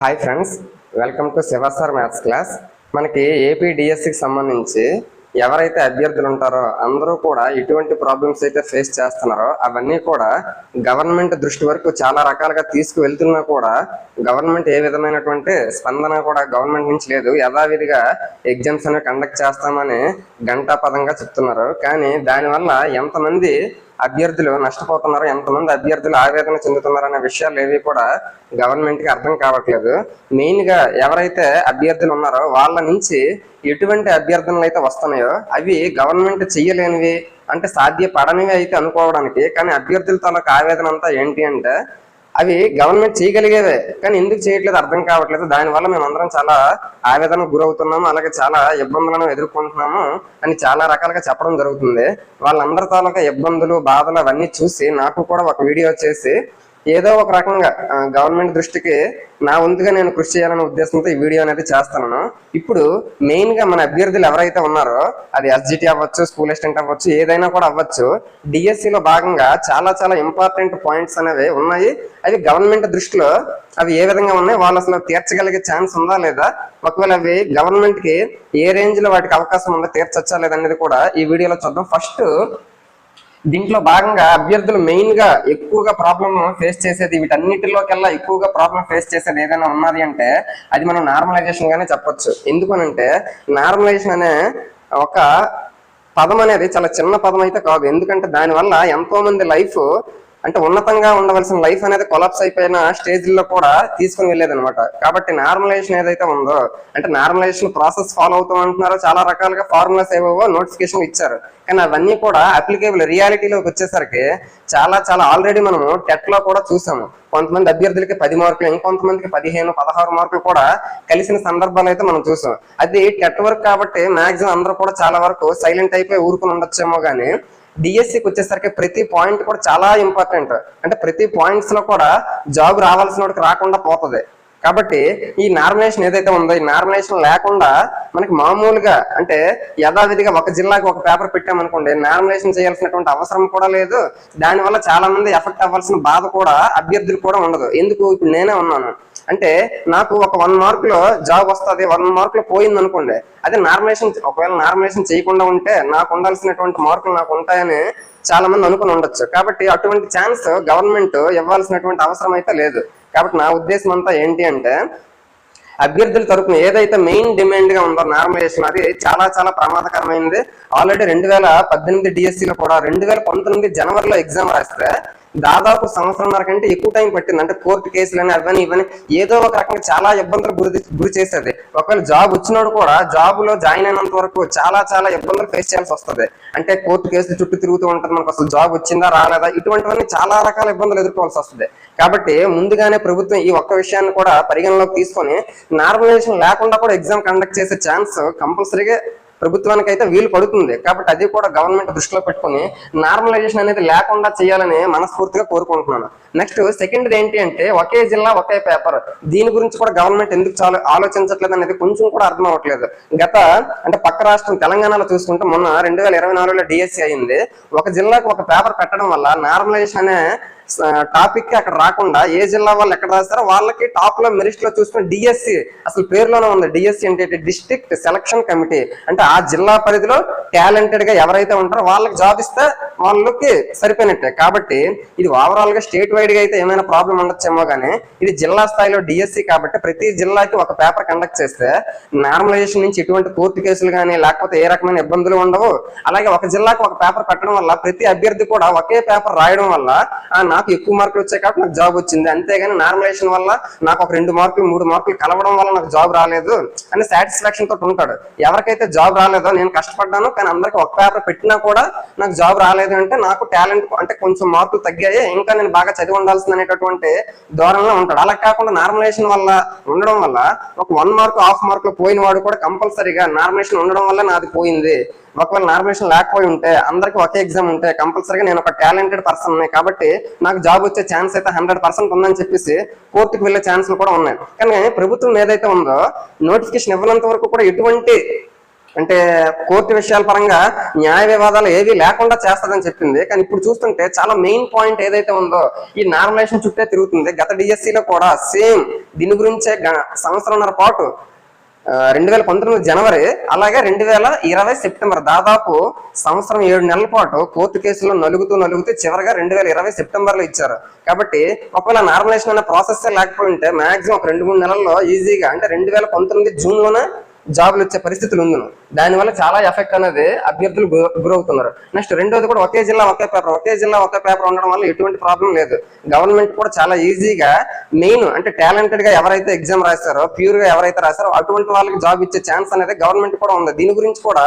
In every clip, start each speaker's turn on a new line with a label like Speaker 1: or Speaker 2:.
Speaker 1: Hi friends welcome to Shiva sir maths class మనకి AP డిఎస్సికి సంబంధించి ఎవరైతే అభ్యర్థులు ఉంటారో అందరూ కూడా ఎటువంటి ప్రాబ్లమ్స్ అయితే ఫేస్ చేస్తున్నారో అవన్నీ కూడా గవర్నమెంట్ దృష్టి వరకు చాలా రకాలుగా తీసుకువెళ్తున్నా కూడా గవర్నమెంట్ ఏ విధమైనటువంటి స్పందన కూడా గవర్నమెంట్ నుంచి లేదు. యథావిధిగా ఎగ్జామ్స్ అనేవి కండక్ట్ చేస్తామని గంటాపదంగా చెప్తున్నారు. కానీ దానివల్ల ఎంతమంది అభ్యర్థులు నష్టపోతున్నారు ఎంతమంది అభ్యర్థులు ఆవేదన చెందుతున్నారు అనే విషయాలు ఏవి కూడా గవర్నమెంట్కి అర్థం కావట్లేదు. మెయిన్గా ఎవరైతే అభ్యర్థులు ఉన్నారో వాళ్ళ నుంచి ఎటువంటి అభ్యర్థనలు అయితే వస్తున్నాయో అవి గవర్నమెంట్ చెయ్యలేనివి అంటే సాధ్యపడనివి అయితే అనుకోవడానికి కానీ అభ్యర్థుల తాలూకు ఆవేదన అంతా ఏంటి అంటే అవి గవర్నమెంట్ చేయగలిగేదే కానీ ఎందుకు చేయట్లేదు? అర్థం కావట్లేదు. దానివల్ల మేము అందరం చాలా ఆవేదనకు గురవుతున్నాము అలాగే చాలా ఇబ్బందులను ఎదుర్కొంటున్నాము అని చాలా రకాలుగా చెప్పడం జరుగుతుంది. వాళ్ళందరి తాలూకా ఇబ్బందులు బాధలు అవన్నీ చూసి నాకు కూడా ఒక వీడియో చేసి ఏదో ఒక రకంగా గవర్నమెంట్ దృష్టికి నా వంతుగా నేను కృషి చేయాలనే ఉద్దేశంతో ఈ వీడియో అనేది చేస్తున్నాను. ఇప్పుడు మెయిన్గా మన అభ్యర్థులు ఎవరైతే ఉన్నారో అది ఎస్జిటి అవ్వచ్చు స్కూల్ అసిస్టెంట్ అవ్వచ్చు ఏదైనా కూడా అవ్వచ్చు డిఎస్సి లో భాగంగా చాలా చాలా ఇంపార్టెంట్ పాయింట్స్ అనేవి ఉన్నాయి. అవి గవర్నమెంట్ దృష్టిలో అవి ఏ విధంగా ఉన్నాయి వాళ్ళు అసలు తీర్చగలిగే ఛాన్స్ ఉందా లేదా? ఒకవేళ అవి గవర్నమెంట్కి ఏ రేంజ్లో వాటికి అవకాశం ఉందో తీర్చొచ్చా లేదనేది కూడా ఈ వీడియోలో చూద్దాం. ఫస్ట్ దీంట్లో భాగంగా అభ్యర్థులు మెయిన్గా ఎక్కువగా ప్రాబ్లమ్ ఫేస్ చేసేది వీటన్నిటిలోకెల్లా ఎక్కువగా ప్రాబ్లం ఫేస్ చేసేది ఏదైనా ఉన్నది అంటే అది మనం నార్మలైజేషన్ గానే చెప్పొచ్చు. ఎందుకనంటే నార్మలైజేషన్ అనే ఒక పదం అనేది చాలా చిన్న పదం అయితే కాదు. ఎందుకంటే దానివల్ల ఎంతో మంది లైఫ్ అంటే ఉన్నతంగా ఉండవలసిన లైఫ్ అనేది కొలాప్స్ అయిపోయిన స్టేజ్లో కూడా తీసుకుని వెళ్ళేది అనమాట కాబట్టి నార్మలైజేషన్ ఏదైతే ఉందో అంటే నార్మలైజేషన్ ప్రాసెస్ ఫాలో అవుతాం అంటున్నారో చాలా రకాలుగా ఫార్ములాస్ ఏవేవో నోటిఫికేషన్ ఇచ్చారు. కానీ అవన్నీ కూడా అప్లికేబుల్ రియాలిటీలోకి వచ్చేసరికి చాలా చాలా ఆల్రెడీ మనము టెట్లో కూడా చూసాము. కొంతమంది అభ్యర్థులకి పది మార్కులు ఇంకొంతమందికి పదిహేను పదహారు మార్కులు కూడా కలిసిన సందర్భాలు అయితే మనం చూసాం. అది టెట్ వర్క్ కాబట్టి మాక్సిమం అందరూ కూడా చాలా వరకు సైలెంట్ అయిపోయి ఊరుకుని ఉండొచ్చేమో కానీ డిఎస్సికి వచ్చేసరికి ప్రతి పాయింట్ కూడా చాలా ఇంపార్టెంట్ అంటే ప్రతి పాయింట్స్లో కూడా జాబ్ రావాల్సిన వాడికి రాకుండా పోతుంది. కాబట్టి ఈ నార్మినేషన్ ఏదైతే ఉందో ఈ నార్మలైజేషన్ లేకుండా మనకి మామూలుగా అంటే యథావిధిగా ఒక జిల్లాకి ఒక పేపర్ పెట్టామనుకోండి నార్మినేషన్ చేయాల్సినటువంటి అవసరం కూడా లేదు. దానివల్ల చాలా మంది ఎఫెక్ట్ అవ్వాల్సిన బాధ కూడా అభ్యర్థులు కూడా ఉండదు. ఎందుకు? ఇప్పుడు నేనే ఉన్నాను. అంటే నాకు ఒక వన్ మార్క్లో జాబ్ వస్తుంది వన్ మార్క్లో పోయింది అనుకోండి అదే నార్మలైజేషన్ ఒకవేళ నార్మలైజేషన్ చేయకుండా ఉంటే నాకు ఉండాల్సినటువంటి మార్కులు నాకు ఉంటాయని చాలా మంది అనుకుని ఉండొచ్చు. కాబట్టి అటువంటి ఛాన్స్ గవర్నమెంట్ ఇవ్వాల్సినటువంటి అవసరం అయితే లేదు. కాబట్టి నా ఉద్దేశం అంతా ఏంటి అంటే అభ్యర్థుల తరపున ఏదైతే మెయిన్ డిమాండ్గా ఉందో నార్మలైజేషన్ అది చాలా చాలా ప్రమాదకరమైనది ఆల్రెడీ రెండు వేల పద్దెనిమిది డిఎస్సిలో కూడా రెండు వేల పంతొమ్మిది జనవరిలో ఎగ్జామ్ రాస్తే దాదాపు సంవత్సరంన్నర కంటే ఎక్కువ టైం పట్టింది. అంటే కోర్టు కేసులని అవన్నీ ఇవన్నీ ఏదో ఒక రకంగా చాలా ఇబ్బందులు గురి గురి చేసేది. ఒకవేళ జాబ్ వచ్చినోడు కూడా జాబ్లో జాయిన్ అయినంత వరకు చాలా చాలా ఇబ్బందులు ఫేస్ చేయాల్సి వస్తుంది. అంటే కోర్టు కేసులు చుట్టూ తిరుగుతూ ఉంటుంది మనకు అసలు జాబ్ వచ్చిందా రాలేదా? ఇటువంటివన్నీ చాలా రకాల ఇబ్బందులు ఎదుర్కోవాల్సి వస్తుంది. కాబట్టి ముందుగానే ప్రభుత్వం ఈ ఒక్క విషయాన్ని కూడా పరిగణలోకి తీసుకొని నార్మలైజేషన్ లేకుండా కూడా ఎగ్జామ్ కండక్ట్ చేసే ఛాన్స్ కంపల్సరీగా ప్రభుత్వానికి అయితే వీలు పడుతుంది. కాబట్టి అది కూడా గవర్నమెంట్ దృష్టిలో పెట్టుకుని నార్మలైజేషన్ అనేది లేకుండా చేయాలని మనస్ఫూర్తిగా కోరుకుంటున్నాను. నెక్స్ట్ సెకండ్ ఏంటి అంటే ఒకే జిల్లా ఒకే పేపర్ దీని గురించి కూడా గవర్నమెంట్ ఎందుకు చాలా ఆలోచించట్లేదు అనేది కొంచెం కూడా అర్థం అవ్వట్లేదు. గత అంటే పక్క రాష్ట్రం తెలంగాణలో చూసుకుంటే మొన్న రెండు వేల ఇరవై నాలుగులో డిఎస్సి అయింది. ఒక జిల్లాకు ఒక పేపర్ పెట్టడం వల్ల నార్మలైజేషన్ అనే టాపిక్ అక్కడ రాకుండా ఏ జిల్లా వాళ్ళు ఎక్కడ రాస్తారో వాళ్ళకి టాప్లో మెరిట్లో చూసుకుని డిఎస్సి అసలు పేరులోనే ఉంది. డిఎస్సి ఏంటంటే డిస్ట్రిక్ట్ సెలక్షన్ కమిటీ అంటే ఆ జిల్లా పరిధిలో టాలెంటెడ్గా ఎవరైతే ఉంటారో వాళ్ళకి జాబ్ ఇస్తే వాళ్ళకి సరిపోయినట్టే. కాబట్టి ఇది ఓవరాల్గా స్టేట్ వైడ్గా అయితే ఏమైనా ప్రాబ్లం ఉండొచ్చేమో కానీ ఇది జిల్లా స్థాయిలో డిఎస్సి కాబట్టి ప్రతి జిల్లాకి ఒక పేపర్ కండక్ట్ చేస్తే నార్మలైజేషన్ నుంచి ఎటువంటి కోర్టు కేసులు కానీ లేకపోతే ఏ రకమైన ఇబ్బందులు ఉండవు. అలాగే ఒక జిల్లాకి ఒక పేపర్ పెట్టడం వల్ల ప్రతి అభ్యర్థి కూడా ఒకే పేపర్ రాయడం వల్ల ఆ, నాకు ఎక్కువ మార్కులు వచ్చాయి కాబట్టి నాకు జాబ్ వచ్చింది. అంతేగాని నార్మలైజేషన్ వల్ల నాకు ఒక రెండు మార్కులు మూడు మార్కులు కలవడం వల్ల నాకు జాబ్ రాలేదు అని సాటిస్ఫాక్షన్ తోటి ఉంటాడు. ఎవరికైతే జాబ్ రాలేదో నేను కష్టపడ్డాను కానీ అందరికి ఒక పేపర్ పెట్టినా కూడా నాకు జాబ్ రాలేదు అంటే నాకు టాలెంట్ అంటే కొంచెం మార్కులు తగ్గాయి. ఇంకా నేను బాగా చదివి ఉండాల్సింది అనేటటువంటి ధోరణిలో ఉంటాడు. అలా కాకుండా నార్మలైజేషన్ వల్ల ఉండడం వల్ల ఒక వన్ మార్క్ హాఫ్ మార్క్లో పోయిన వాడు కూడా కంపల్సరీగా నార్మలైజేషన్ ఉండడం వల్ల నాది పోయింది. ఒకవేళ నార్మలైజేషన్ లేకపోయి ఉంటే అందరికి ఒకే ఎగ్జామ్ ఉంటే కంపల్సరీగా నేను ఒక టాలెంటెడ్ పర్సన్ కాబట్టి నాకు జాబ్ వచ్చే ఛాన్స్ అయితే హండ్రెడ్ పర్సెంట్ ఉందని చెప్పేసి కోర్టుకు వెళ్ళే ఛాన్సులు కూడా ఉన్నాయి. కానీ ప్రభుత్వం ఏదైతే ఉందో నోటిఫికేషన్ ఇవ్వనంత వరకు కూడా ఎటువంటి అంటే కోర్టు విషయాల పరంగా న్యాయ వివాదాలు ఏవి లేకుండా చేస్తారని చెప్పింది. కానీ ఇప్పుడు చూస్తుంటే చాలా మెయిన్ పాయింట్ ఏదైతే ఉందో ఈ నార్మలైజేషన్ చుట్టే తిరుగుతుంది. గత డిఎస్సిలో కూడా సేమ్ దీని గురించే సంవత్సరంన్నర పాటు రెండు వేల పంతొమ్మిది జనవరి అలాగే రెండు వేల ఇరవై సెప్టెంబర్. దాదాపు సంవత్సరం ఏడు నెలల పాటు కోర్టు కేసులో నలుగుతూ నలుగుతూ చివరిగా రెండు వేల ఇరవై సెప్టెంబర్లో ఇచ్చారు. కాబట్టి ఒకవేళ నార్మలైజేషన్ అనే ప్రాసెస్ లేకపోయి ఉంటే మాక్సిమం ఒక రెండు మూడు నెలల్లో ఈజీగా అంటే రెండు వేల పంతొమ్మిది జూన్లోనే జాబులు వచ్చే పరిస్థితులు ఉంది దానివల్ల చాలా ఎఫెక్ట్ అనేది అభ్యర్థులు గురవుతున్నారు. నెక్స్ట్ రెండోది కూడా ఒకే జిల్లా ఒకే పేపర్. ఒకే జిల్లా ఒకే పేపర్ ఉండడం వల్ల ఎటువంటి ప్రాబ్లం లేదు. గవర్నమెంట్ కూడా చాలా ఈజీగా మెయిన్ అంటే టాలెంటెడ్గా ఎవరైతే ఎగ్జామ్ రాస్తారో ప్యూర్గా ఎవరైతే రాస్తారో అటువంటి వాళ్ళకి జాబ్ ఇచ్చే ఛాన్స్ అనేది గవర్నమెంట్ కూడా ఉంది. దీని గురించి కూడా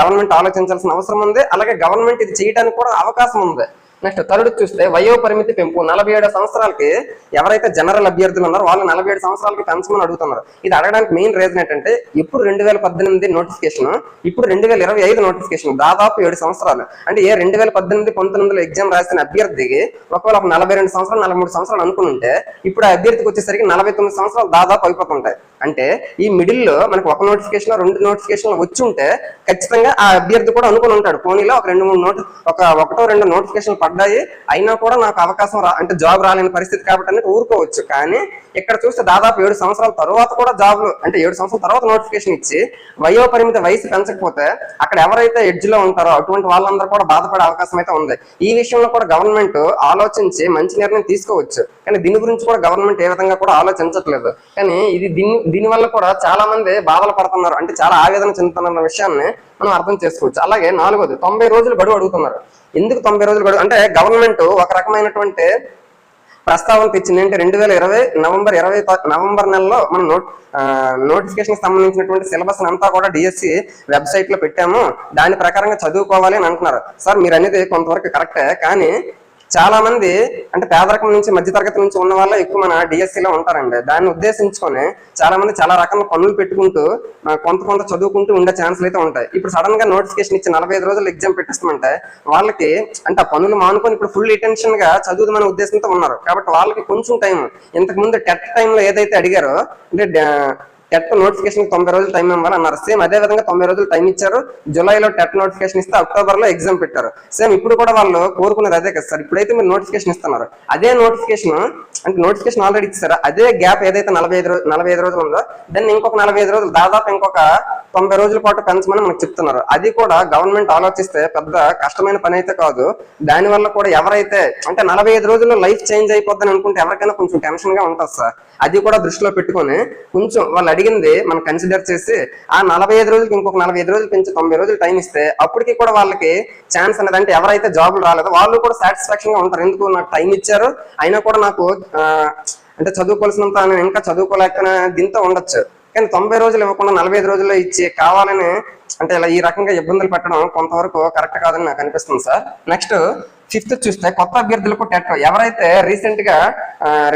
Speaker 1: గవర్నమెంట్ ఆలోచించాల్సిన అవసరం ఉంది. అలాగే గవర్నమెంట్ ఇది చేయడానికి కూడా అవకాశం ఉంది. నెక్స్ట్ థర్డ్ చూస్తే వయో పరిమితి పెంపు. నలభై ఏడు సంవత్సరాలకి ఎవరైతే జనరల్ అభ్యర్థులు ఉన్నారో వాళ్ళు నలభై ఏడు సంవత్సరాలకి పెంచమని అడుగుతున్నారు. ఇది అడగడానికి మెయిన్ రీజన్ ఏంటంటే ఇప్పుడు రెండు వేల పద్దెనిమిది నోటిఫికేషన్ ఇప్పుడు రెండు వేల ఇరవై ఐదు నోటిఫికేషన్ దాదాపు ఏడు సంవత్సరాలు. అంటే ఏ రెండు వేల పద్దెనిమిది పంతొమ్మిదిలో ఎగ్జామ్ రాసిన అభ్యర్థికి ఒకవేళ ఒక నలభై రెండు సంవత్సరాలు నలభై మూడు సంవత్సరాలు అనుకుని ఉంటే ఇప్పుడు ఆ అభ్యర్థికి వచ్చేసరికి నలభై తొమ్మిది సంవత్సరాలు దాదాపు అయిపోతుంటాయి. అంటే ఈ మిడిల్లో మనకు ఒక నోటిఫికేషన్ రెండు నోటిఫికేషన్ వచ్చి ఉంటే ఖచ్చితంగా ఆ అభ్యర్థి కూడా అనుకుని ఉంటాడు. పోనీలో ఒక రెండు మూడు నోటి ఒక ఒకటో రెండు నోటిఫికేషన్ పడ్డాయి. అయినా కూడా నాకు అవకాశం రా అంటే జాబ్ రాలేని పరిస్థితి కాబట్టి అనేది ఊరుకోవచ్చు. కానీ ఇక్కడ చూస్తే దాదాపు ఏడు సంవత్సరాల తర్వాత కూడా జాబ్లు అంటే ఏడు సంవత్సరాల తర్వాత నోటిఫికేషన్ ఇచ్చి వయో పరిమితి వయసు పెంచకపోతే అక్కడ ఎవరైతే ఎడ్జ్లో ఉంటారో అటువంటి వాళ్ళందరూ కూడా బాధపడే అవకాశం అయితే ఉంది. ఈ విషయంలో కూడా గవర్నమెంట్ ఆలోచించి మంచి నిర్ణయం తీసుకోవచ్చు. కానీ దీని గురించి కూడా గవర్నమెంట్ ఏ విధంగా కూడా ఆలోచించట్లేదు. కానీ ఇది దీని దీని వల్ల కూడా చాలా మంది బాధలు పడుతున్నారు. అంటే చాలా ఆవేదన చెందుతున్న విషయాన్ని మనం అర్థం చేసుకోవచ్చు. అలాగే నాలుగోది తొంభై రోజులు గడువు అడుగుతున్నారు. ఎందుకు తొంభై రోజులు గడువు? అంటే గవర్నమెంట్ ఒక రకమైనటువంటి ప్రస్తావన తెచ్చింది. అంటే రెండు వేల ఇరవై నవంబర్ ఇరవై నవంబర్ నెలలో మనం నోట్ నోటిఫికేషన్ సంబంధించినటువంటి సిలబస్ అంతా కూడా డిఎస్సి వెబ్సైట్లో పెట్టాము. దాని ప్రకారంగా చదువుకోవాలి అని అంటున్నారు. సార్ మీరు అనేది కొంతవరకు కరెక్టే. కానీ చాలా మంది అంటే పేదరికం నుంచి మధ్యతరగతి నుంచి ఉన్న వాళ్ళే ఎక్కువ మన DSC లో ఉంటారండి. దాన్ని ఉద్దేశించుకొని చాలా మంది చాలా రకాల పనులు పెట్టుకుంటూ కొంత కొంత చదువుకుంటూ ఉండే ఛాన్సులు అయితే ఉంటాయి. ఇప్పుడు సడన్గా నోటిఫికేషన్ ఇచ్చి నలభై ఐదు రోజులు ఎగ్జామ్ పెట్టిస్తామంటే వాళ్ళకి అంటే ఆ పనులు మానుకొని ఇప్పుడు ఫుల్ అటెన్షన్గా చదువుదామనే ఉద్దేశంతో ఉన్నారు. కాబట్టి వాళ్ళకి కొంచెం టైం ఇంతకు ముందు టెట్ టైంలో ఏదైతే అడిగారో అంటే టెట్ నోటిఫికేషన్ తొంభై రోజులు టైం ఇవ్వాలి అన్నారు సేమ్ అదే విధంగా తొంభై రోజులు టైం ఇచ్చారు. జూలైలో టెట్ నోటిఫికేషన్ ఇస్తే అక్టోబర్లో ఎగ్జామ్ పెట్టారు. సేమ్ ఇప్పుడు కూడా వాళ్ళు కోరుకునేది అదే కదా సార్. ఇప్పుడైతే మీరు నోటిఫికేషన్ ఇస్తున్నారు. అదే నోటిఫికేషన్ అంటే నోటిఫికేషన్ ఆల్రెడీ ఇచ్చారు. అదే గ్యాప్ ఏదైతే నలభై ఐదు రోజు నలభై ఐదు రోజులు ఉందో దాన్ని ఇంకొక నలభై ఐదు రోజులు దాదాపు ఇంకొక తొంభై రోజుల పాటు పెంచమని మనకు చెప్తున్నారు. అది కూడా గవర్నమెంట్ ఆలోచిస్తే పెద్ద కష్టమైన పని అయితే కాదు. దాని వల్ల కూడా ఎవరైతే అంటే నలభై ఐదు రోజుల్లో లైఫ్ చేంజ్ అయిపోద్దని అనుకుంటే ఎవరికైనా కొంచెం టెన్షన్గా ఉంటుంది సార్. అది కూడా దృష్టిలో పెట్టుకొని కొంచెం వాళ్ళు అడిగింది మనం కన్సిడర్ చేసి ఆ నలభై ఐదు రోజులకి ఇంకొక నలభై ఐదు రోజులు పెంచి తొంభై రోజులు టైం ఇస్తే అప్పటికి కూడా వాళ్ళకి ఛాన్స్ అనేది అంటే ఎవరైతే జాబులు రాలేదో వాళ్ళు కూడా సాటిస్ఫాక్షన్గా ఉంటారు. ఎందుకు నాకు టైం ఇచ్చారు? అయినా కూడా నాకు అంటే చదువుకోవాల్సినంత నేను ఇంకా చదువుకోలేకనే దీంతో ఉండొచ్చు. కానీ తొంభై రోజులు ఇవ్వకుండా నలభై ఐదు రోజుల్లో ఇచ్చి కావాలని అంటే ఇలా ఈ రకంగా ఇబ్బందులు పెట్టడం కొంతవరకు కరెక్ట్ కాదని నాకు అనిపిస్తుంది సార్. నెక్స్ట్ ఫిఫ్త్ చూస్తే కొత్త అభ్యర్థులకు టెట్. ఎవరైతే రీసెంట్గా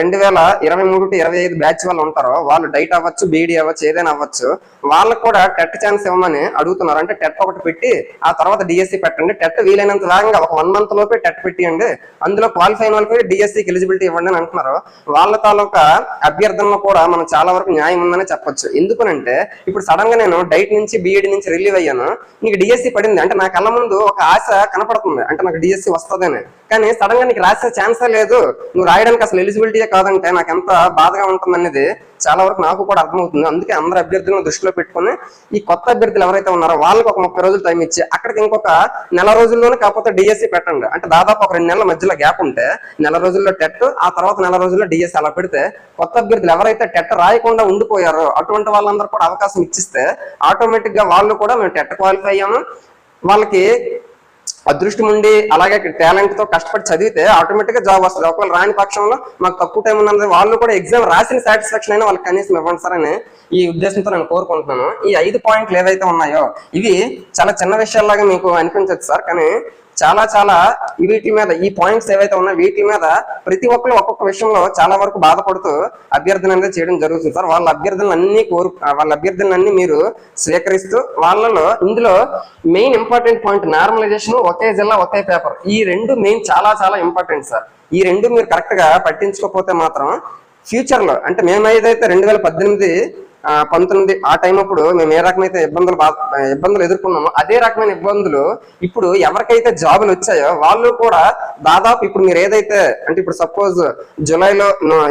Speaker 1: రెండు వేల ఇరవై మూడు టు ఇరవై ఐదు బ్యాచ్ వాళ్ళు ఉంటారో వాళ్ళు డైట్ అవ్వచ్చు బీడీ అవ్వచ్చు ఏదైనా అవ్వచ్చు వాళ్ళకు కూడా టెట్ ఛాన్స్ ఇవ్వమని అడుగుతున్నారు. అంటే టెట్ ఒకటి పెట్టి ఆ తర్వాత డిఎస్సి పెట్టండి. టెట్ వీలైనంత వేగంగా ఒక వన్ మంత్ లోపే టెట్ పెట్టియండి. అందులో క్వాలిఫై అయిన వాళ్ళకి డిఎస్సికి ఎలిజిబిలిటీ ఇవ్వండి అని అంటున్నారు. వాళ్ళ తాలూకా అభ్యర్థనలో కూడా మనం చాలా వరకు న్యాయం ఉందని చెప్పొచ్చు. ఎందుకనంటే ఇప్పుడు సడన్గా నేను డైట్ నుంచి బీఈడి నుంచి రిలీవ్ అయ్యాను. నీకు డిఎస్సి పడింది. అంటే నా కళ్ళ ముందు ఒక ఆశ కనపడుతుంది. అంటే నాకు డిఎస్సి వస్తుందని. కానీ సడన్గా నీకు రాసే ఛాన్సే లేదు. నువ్వు రాయడానికి అసలు ఎలిజిబిలిటీయే కాదంటే నాకు ఎంత బాధగా ఉంటుందనేది చాలా వరకు నాకు కూడా అర్థమవుతుంది. అందుకే అందరు అభ్యర్థులను దృష్టిలో పెట్టుకొని ఈ కొత్త అభ్యర్థులు ఎవరైతే ఉన్నారో వాళ్ళకి ఒక ముప్పై రోజులు టైం ఇచ్చి అక్కడికి ఇంకొక నెల రోజుల్లోనే కాకపోతే డిఎస్సి పెట్టండి. అంటే దాదాపు ఒక రెండు నెలల మధ్యలో గ్యాప్ ఉంటే నెల రోజుల్లో టెట్ ఆ తర్వాత నెల రోజుల్లో డిఎస్సి అలా పెడితే కొత్త అభ్యర్థులు ఎవరైతే టెట్ రాయకుండా ఉండిపోయారో అటువంటి వాళ్ళందరూ కూడా అవకాశం ఇచ్చిస్తే ఆటోమేటిక్గా వాళ్ళు కూడా మేము టెట్ క్వాలిఫై అయ్యాము. వాళ్ళకి అదృష్టం ఉండి అలాగే టాలెంట్తో కష్టపడి చదివితే ఆటోమేటిక్గా జాబ్ వస్తుంది. ఒకవేళ రాని పక్షంలో మాకు తక్కువ టైం ఉన్నది వాళ్ళు కూడా ఎగ్జామ్ రాసిన సాటిస్ఫాక్షన్ అయినా వాళ్ళకి కనీసం ఇవ్వండి సార్ అని ఈ ఉద్దేశంతో నేను కోరుకుంటున్నాను. ఈ ఐదు పాయింట్లు ఏవైతే ఉన్నాయో ఇవి చాలా చిన్న విషయాల్లాగా మీకు అనిపించచ్చు సార్. కానీ చాలా చాలా ఈ వీటి మీద ఈ పాయింట్స్ ఏవైతే ఉన్నాయో వీటి మీద ప్రతి ఒక్కరు ఒక్కొక్క విషయంలో చాలా వరకు బాధపడుతూ అభ్యర్థన అనేది చేయడం జరుగుతుంది. సార్ వాళ్ళ అభ్యర్థనలు కోరు వాళ్ళ అభ్యర్థులన్నీ మీరు స్వీకరిస్తూ వాళ్ళలో ఇందులో మెయిన్ ఇంపార్టెంట్ పాయింట్ నార్మలైజేషన్ ఒకే జిల్లా ఒకే పేపర్ ఈ రెండు మెయిన్ చాలా చాలా ఇంపార్టెంట్ సార్. ఈ రెండు మీరు కరెక్ట్గా పట్టించుకోకపోతే మాత్రం ఫ్యూచర్లో అంటే మేము ఏదైతే రెండు వేల పద్దెనిమిది పంతొమ్మిది ఆ టైం అప్పుడు మేము ఏ రకమైతే ఇబ్బందులు బా- ఇబ్బందులు ఎదుర్కొన్నామో అదే రకమైన ఇబ్బందులు ఇప్పుడు ఎవరికైతే జాబులు వచ్చాయో వాళ్ళు కూడా దాదాపు ఇప్పుడు మీరు ఏదైతే అంటే ఇప్పుడు సపోజ్ జూలైలో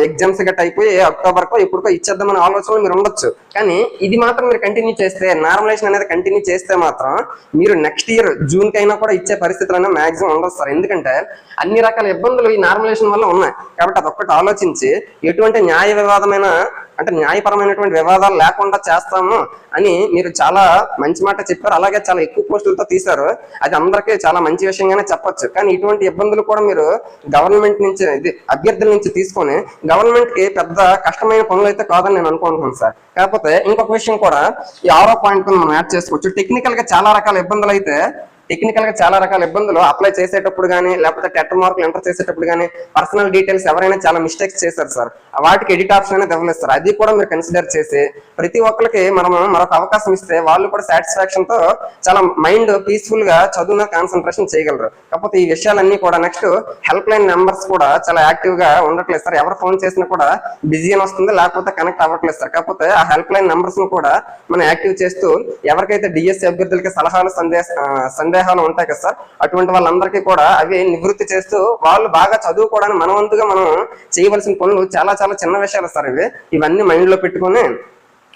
Speaker 1: ఎగ్జామ్స్ గట్ట అయిపోయి అక్టోబర్ కో ఇప్పుడు ఇచ్చేద్దామనే ఆలోచనలు మీరు ఉండొచ్చు. కానీ ఇది మాత్రం మీరు కంటిన్యూ చేస్తే నార్మలైజేషన్ అనేది కంటిన్యూ చేస్తే మాత్రం మీరు నెక్స్ట్ ఇయర్ జూన్ కైనా కూడా ఇచ్చే పరిస్థితులు అనేది మాక్సిమం ఉండదు సార్. ఎందుకంటే అన్ని రకాల ఇబ్బందులు ఈ నార్మలైజేషన్ వల్ల ఉన్నాయి. కాబట్టి అదొక్కటి ఆలోచించి ఎటువంటి న్యాయ వివాదమైన అంటే న్యాయపరమైనటువంటి వివాదాలు లేకుండా చేస్తాము అని మీరు చాలా మంచి మాట చెప్పారు. అలాగే చాలా ఎక్కువ పోస్టులతో తీశారు. అది అందరికీ చాలా మంచి విషయంగానే చెప్పొచ్చు. కానీ ఇటువంటి ఇబ్బందులు కూడా మీరు గవర్నమెంట్ నుంచి ఇది అభ్యర్థుల నుంచి తీసుకొని గవర్నమెంట్కి పెద్ద కష్టమైన పనులు అయితే కాదని నేను అనుకుంటున్నాను సార్. కాకపోతే ఇంకొక విషయం కూడా ఈ ఆరో పాయింట్ మనం యాడ్ చేసుకోవచ్చు. టెక్నికల్గా చాలా రకాల ఇబ్బందులు అయితే టెక్నికల్గా చాలా రకాల ఇబ్బందులు అప్లై చేసేటప్పుడు కానీ లేకపోతే టెట్ మార్కులు ఎంటర్ చేసేటప్పుడు కానీ పర్సనల్ డీటెయిల్స్ ఎవరైనా చాలా మిస్టేక్స్ చేశారు సార్. వాటికి ఎడిట్ ఆప్షన్ అనేది ఇవ్వలేదు సార్. అది కూడా మీరు కన్సిడర్ చేసి ప్రతి ఒక్కరికి మనం మరొక అవకాశం ఇస్తే వాళ్ళు కూడా సాటిస్ఫాక్షన్తో చాలా మైండ్ పీస్ఫుల్గా చదువు మీద కాన్సన్ట్రేషన్ చేయగలరు. కాకపోతే ఈ విషయాలన్నీ కూడా నెక్స్ట్ హెల్ప్ లైన్ నెంబర్స్ కూడా చాలా యాక్టివ్గా ఉండట్లేదు సార్. ఎవరు ఫోన్ చేసినా కూడా బిజీ అని వస్తుంది లేకపోతే కనెక్ట్ అవ్వట్లేదు సార్. కాకపోతే ఆ హెల్ప్ లైన్ నెంబర్స్ను కూడా మనం యాక్టివ్ చేస్తూ ఎవరికైతే డిఎస్సి అభ్యర్థులకి సలహాలు సందేశ సందేహాలు ఉంటాయి కదా సార్ అటువంటి వాళ్ళందరికీ కూడా అవి నివృత్తి చేస్తూ వాళ్ళు బాగా చదువుకోవడానికి మనవంతుగా మనం చేయవలసిన పనులు చాలా చాలా చిన్న విషయాలు సార్ ఇవి. ఇవన్నీ మైండ్లో పెట్టుకొని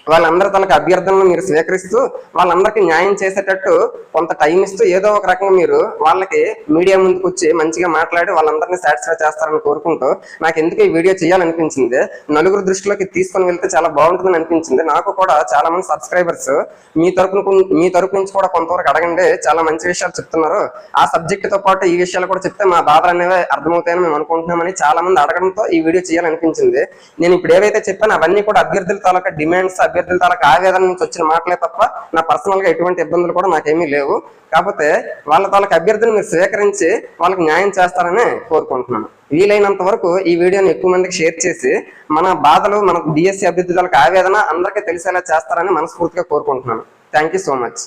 Speaker 1: వాళ్ళందరూ తనకు అభ్యర్థనలు మీరు స్వీకరిస్తూ వాళ్ళందరికీ న్యాయం చేసేటట్టు కొంత టైం ఇస్తూ ఏదో ఒక రకంగా మీరు వాళ్ళకి మీడియా ముందుకు వచ్చి మంచిగా మాట్లాడి వాళ్ళందరినీ సాటిస్ఫై చేస్తారని కోరుకుంటూ నాకు ఎందుకు ఈ వీడియో చేయాలనిపించింది? నలుగురు దృష్టిలోకి తీసుకొని వెళ్తే చాలా బాగుంటుందని అనిపించింది. నాకు కూడా చాలా మంది సబ్స్క్రైబర్స్ మీ తరపున మీ తరపు నుంచి కూడా కొంతవరకు అడగండి. చాలా మంచి విషయాలు చెప్తున్నారు. ఆ సబ్జెక్ట్తో పాటు ఈ విషయాలు కూడా చెప్తే మా బాధలు అనేవి అర్థమవుతాయని మేము అనుకుంటున్నామని చాలా మంది అడగడంతో ఈ వీడియో చేయాలనిపించింది. నేను ఇప్పుడు ఏవైతే చెప్పాను అవన్నీ కూడా అభ్యర్థుల తాలూకా డిమాండ్స్ అభ్యర్థుల తాలూకా ఆవేదన నుంచి వచ్చిన మాటలే తప్ప నా పర్సనల్గా ఎటువంటి ఇబ్బందులు కూడా నాకేమీ లేవు. కాకపోతే వాళ్ళ తాలూకా అభ్యర్థులు మీరు స్వీకరించి వాళ్ళకి న్యాయం చేస్తారని కోరుకుంటున్నాను. వీలైనంత వరకు ఈ వీడియోని ఎక్కువ మందికి షేర్ చేసి మన బాధలు మన డిఎస్సి అభ్యర్థులకు ఆవేదన అందరికీ తెలిసేలా చేస్తారని మనస్ఫూర్తిగా కోరుకుంటున్నాను. Thank you so much